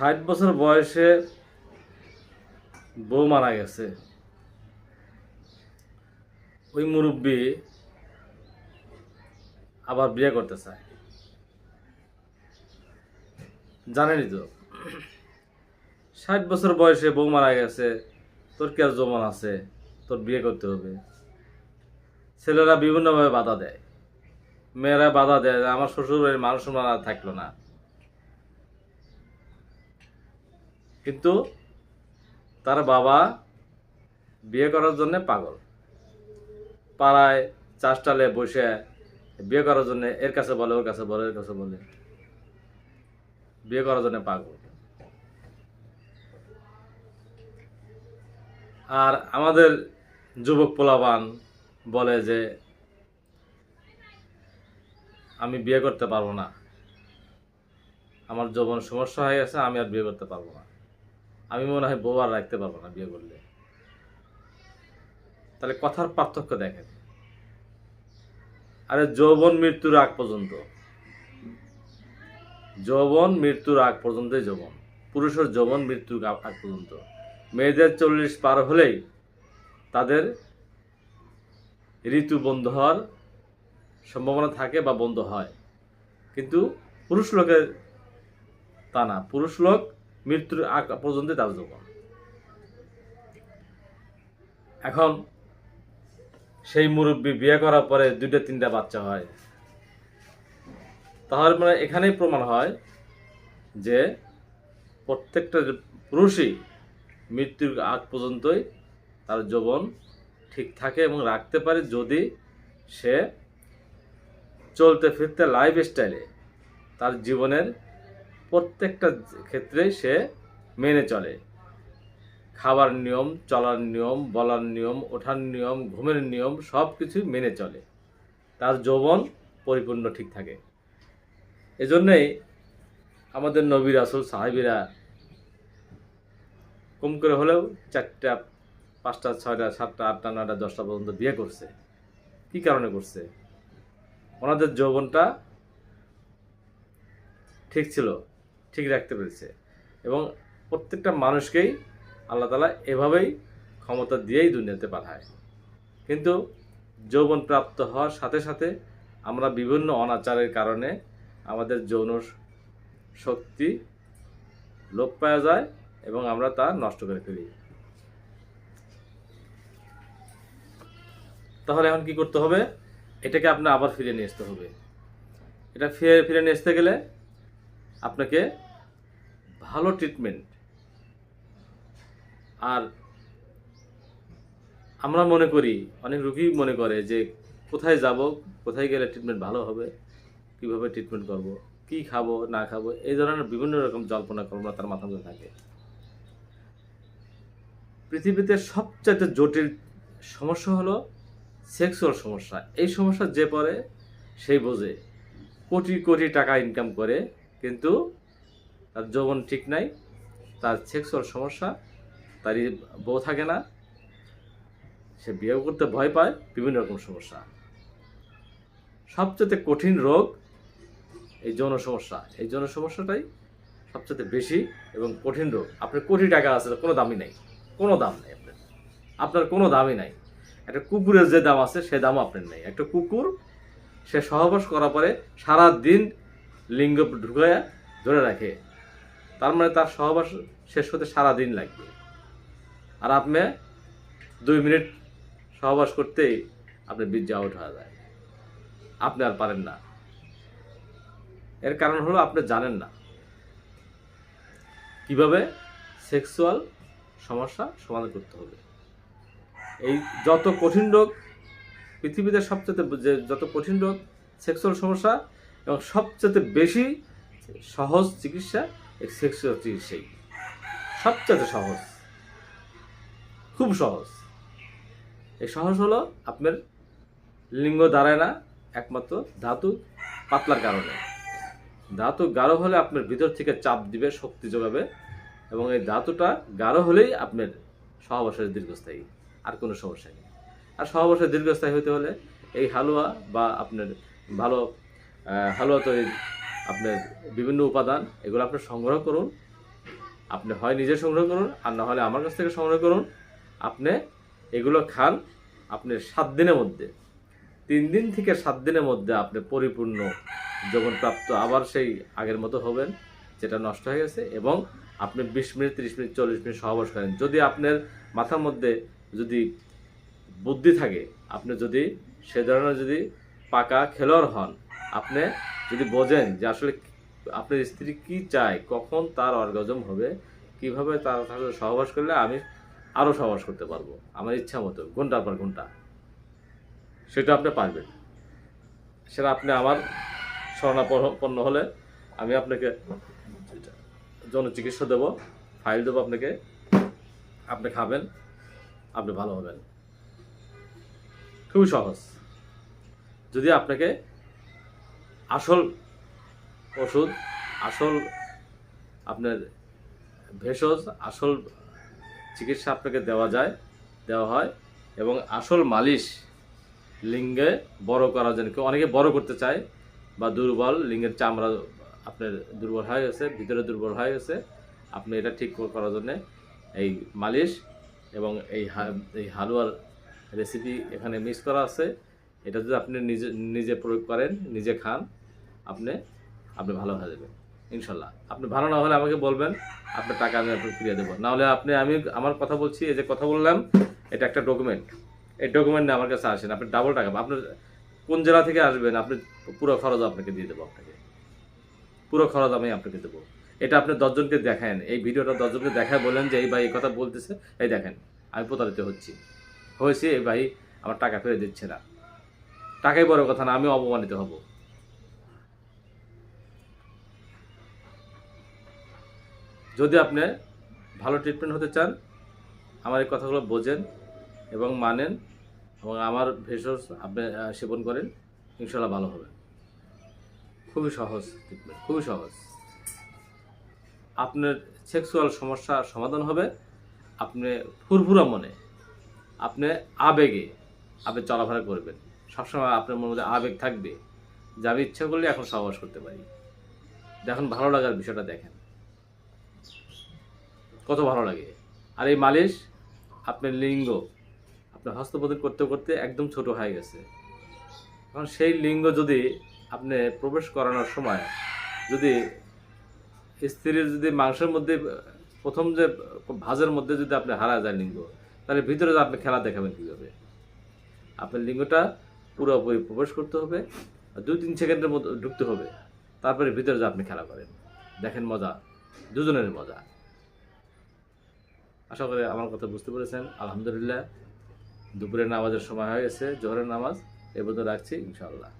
ষাট বছর বয়সে বউ মারা গেছে। ওই মুরব্বী আবার বিয়ে করতে চায়। জানেনই তো, ষাট বছর বয়সে বউ মারা গেছে, তোর কি আর জমন আছে? তোর বিয়ে করতে হবে। ছেলেরা বিভিন্নভাবে বাধা দেয়। মেয়েরা বাধা দেয় আমার শ্বশুর মানুষ মারা থাকল না। কিন্তু তার বাবা বিয়ে করার জন্য পাগল। পাড়ায় চাষটালে বসে বিয়ে করার জন্য এর কাছে বলে, ওর কাছে বলে, এর কাছে বলে। বিয়ে করার জন্য পাগল। আর আমাদের যুবক পোলাবান বলে যে, আমি বিয়ে করতে পারব না। আমার যৌবন সমস্যা হয়ে গেছে, আমি আর বিয়ে করতে পারব না। আমি মনে হয় বউ আর রাখতে পারব না বিয়ে করলে। তাহলে কথার পার্থক্য দেখেন। আরে যৌবন মৃত্যুর আগ পর্যন্ত। যৌবন মৃত্যুর আগ পর্যন্তই যৌবন। পুরুষের যৌবন মৃত্যুর আগ পর্যন্ত। মেয়েদের চল্লিশ পার হলেই তাদের ঋতু বন্ধ হওয়ার সম্ভাবনা থাকে বা বন্ধ হয়। কিন্তু পুরুষ লোকের তা না। পুরুষ লোক মৃত্যুর আগ পর্যন্তই তার যৌবন। এখন সেই মুরব্বী বিয়ে করার পরে দুইটা, তিনটা বাচ্চা হয়। তাহলে মানে এখানেই প্রমাণ হয় যে প্রত্যেকটা পুরুষই মৃত্যুর আগ পর্যন্তই তার যৌবন ঠিক থাকে এবং রাখতে পারে যদি সে চলতে ফিরতে লাইফ স্টাইলে তার জীবনের প্রত্যেকটা ক্ষেত্রেই সে মেনে চলে। খাবার নিয়ম, চলার নিয়ম, বলার নিয়ম, ওঠার নিয়ম, ঘুমের নিয়ম সব কিছু মেনে চলে। তার যৌবন পরিপূর্ণ ঠিক থাকে। এজন্যই আমাদের নবী রাসুল সাহেবিরা কম করে হলেও চারটা, পাঁচটা, ছয়টা, সাতটা, আটটা, নয়টা, দশটা পর্যন্ত বিয়ে করছে। কি কারণে করছে? ওনাদের যৌবনটা ঠিক ছিল। ঠিক রাখতে পেরেছে। এবং প্রত্যেকটা মানুষকেই আল্লাহ তালা এভাবেই ক্ষমতা দিয়েই দুনিয়াতে পাঠায়। কিন্তু যৌবন প্রাপ্ত হওয়ার সাথে সাথে আমরা বিভিন্ন অনাচারের কারণে আমাদের যৌন শক্তি লোপ পাওয়া যায় এবং আমরা তা নষ্ট করে ফেলি। তাহলে এখন কি করতে হবে? এটাকে আপনার আবার ফিরে নিয়ে আসতে হবে। এটা ফিরে ফিরে নিয়ে আসতে গেলে আপনাকে ভালো ট্রিটমেন্ট আর আমরা মনে করি, অনেক রুগী মনে করে যে কোথায় যাব, কোথায় গেলে ট্রিটমেন্ট ভালো হবে, কীভাবে ট্রিটমেন্ট করব, কি খাব, না খাব, এই ধরনের বিভিন্ন রকম জল্পনা কল্পনা তার মাথার মধ্যে থাকে। পৃথিবীতে সবচাইতে জটিল সমস্যা হলো সেক্সুয়াল সমস্যা। এই সমস্যা যে পড়ে, সেই বোঝে। কোটি কোটি টাকা ইনকাম করে কিন্তু তার যৌবন ঠিক নাই, তার সেক্সুয়াল সমস্যা, তার বউ থাকে না, সে বিয়ে করতে ভয় পায়, বিভিন্ন রকম সমস্যা। সবচেয়ে কঠিন রোগ এই যৌন সমস্যা। এই যৌন সমস্যাটাই সবচেয়ে বেশি এবং কঠিন রোগ। আপনার কোটি টাকা আছে কোনো দামই নেই। কোনো দাম নেই আপনার। আপনার কোনো দামই নাই। একটা কুকুরের যে দাম আছে, সে দামও আপনার নেই। একটা কুকুর সে সহবাস করার পরে সারা দিন লিঙ্গ ঢুকায় ধরে রাখে। তার মানে তার সহবাস শেষ হতে সারা দিন লাগবে। আর আপনি দুই মিনিট সহবাস করতেই আপনি বীর্য আউট হয়ে যায়। আপনি আর পারেন না। এর কারণ হলো আপনি জানেন না। কীভাবে সেক্সুয়াল সমস্যা সমাধান করতে হবে। এই যত কঠিন রোগ পৃথিবীতে সবচেয়ে যে যত কঠিন রোগ, সেক্সুয়াল সমস্যা এবং সবচেয়ে বেশি সহজ চিকিৎসা সেক্সুয়াল চিকিৎসাই। সবচেয়ে সহজ। খুব সহজ। এই সহজ হলো আপনার লিঙ্গ দাঁড়ায় না, একমাত্র ধাতু পাতলার কারণে। ধাতু গাঢ় হলে আপনার ভিতর থেকে চাপ দিবে, শক্তি যোগাবে এবং এই ধাতুটা গাঢ় হলেই আপনার সহবাসের দীর্ঘস্থায়ী, আর কোনো সমস্যা নেই। আর সহবাসের দীর্ঘস্থায়ী হতে হলে এই হালুয়া বা আপনার ভালো হালুয়া তৈরির আপনার বিভিন্ন উপাদান, এগুলো আপনি সংগ্রহ করুন। আপনি হয় নিজে সংগ্রহ করুন, আর না হলে আমার কাছ থেকে সংগ্রহ করুন। আপনি এগুলো খান, আপনি সাত দিনের মধ্যে। তিন দিন থেকে সাত দিনের মধ্যে আপনি পরিপূর্ণ যৌবনপ্রাপ্ত আবার সেই আগের মতো হবেন, যেটা নষ্ট হয়ে গেছে, এবং আপনি বিশ মিনিট, তিরিশ মিনিট, চল্লিশ মিনিট সহবাস করেন। যদি আপনার মাথার মধ্যে যদি বুদ্ধি থাকে, আপনি যদি সে ধরনের যদি পাকা খেলোয়াড় হন আপনি যদি বোঝেন যে আসলে আপনার স্ত্রী কি চায়, কখন তার অর্গাজম হবে, কীভাবে তার সাথে সহবাস করলে আমি আরও সহবাস করতে পারব, আমার ইচ্ছা মতো, ঘণ্টার পর ঘণ্টা। সেটা আপনি পারবেন। সেটা আপনি আমার শরণাপন্ন হলে আমি আপনাকে যৌন চিকিৎসা দেবো, ফাইল দেবো আপনাকে, আপনি খাবেন, আপনি ভালো হবেন। খুবই সহজ। যদি আপনাকে আসল ওষুধ, আসল আপনার ভেষজ, আসল চিকিৎসা আপনাকে দেওয়া যায়, দেওয়া হয় এবং আসল মালিশ লিঙ্গে বড় করার জন্য, কেউ অনেকে বড় করতে চায় বা দুর্বল, লিঙ্গের চামড়া আপনার দুর্বল হয়ে গেছে, ভিতরে দুর্বল হয়ে গেছে, আপনি এটা ঠিক করার জন্যে এই মালিশ এবং এই এই হালুয়ার রেসিপি এখানে মিক্স করা আছে। এটা যদি আপনি নিজে নিজে প্রয়োগ করেন, নিজে খান আপনি আপনি ভালো হয়ে যাবেন, ইনশাল্লাহ। আপনি ভালো না হলে আমাকে বলবেন, আপনার টাকা আমি আপনাকে ফিরিয়ে দেবো। নাহলে আপনি, আমি আমার কথা বলছি, এই যে কথা বললাম, এটা একটা ডকুমেন্ট এই ডকুমেন্ট নিয়ে আমার কাছে আসেন, আপনি ডাবল টাকা আপনার কোন জেলা থেকে আসবেন, আপনি পুরো খরচ আপনাকে দিয়ে দেবো আপনাকে। পুরো খরচ আমি আপনাকে দেবো। এটা আপনি দশজনকে দেখেন এই ভিডিওটা দশজনকে দেখায় বলেন যে, এই ভাই এই কথা বলতেছে, এই দেখেন, আমি প্রতারিত হচ্ছি। হয়েছে, এই ভাই আমার টাকা ফেরত দিচ্ছে না। টাকাই বড় কথা না, আমি অপমানিত হব। যদি আপনি ভালো ট্রিটমেন্ট হতে চান, আমার এই কথাগুলো বোঝেন এবং মানেন এবং আমার ভেষজ আপনি সেবন করেন ইনশাল্লাহ ভালো হবে। খুবই সহজ ট্রিটমেন্ট খুবই সহজ। আপনার সেক্সুয়াল সমস্যার সমাধান হবে, আপনি ফুরফুরা মনে, আপনি আবেগে আপনি চলাফেরা করবেন। সবসময় আপনার মনের মধ্যে আবেগ থাকবে যে আমি ইচ্ছা করলে এখন সহবাস করতে পারি। দেখুন, ভালো লাগার বিষয়টা দেখেন। কত ভালো লাগে। আর এই মালিশ, আপনার লিঙ্গ, আপনার হস্তপোধন করতে করতে একদম ছোট হয়ে গেছে। এখন সেই লিঙ্গ যদি আপনি প্রবেশ করানোর সময় যদি স্ত্রীর যদি মাংসের মধ্যে, প্রথম যে ভাজের মধ্যে যদি আপনি হারা যায় লিঙ্গ, তাহলে ভিতরে আপনি খেলা দেখাবেন কীভাবে? আপনার লিঙ্গটা পুরোপুরি প্রবেশ করতে হবে দুই তিন সেকেন্ডের মধ্যে ঢুকতে হবে। তারপরে ভিতরে যা আপনি খেলা করেন। দেখেন মজা, দুজনের মজা। আশা করি আমার কথা বুঝতে পেরেছেন। আলহামদুলিল্লাহ, দুপুরের নামাজের সময় হয়ে গেছে, জোহরের নামাজ। এ পর্যন্ত রাখছি, ইনশাআল্লাহ।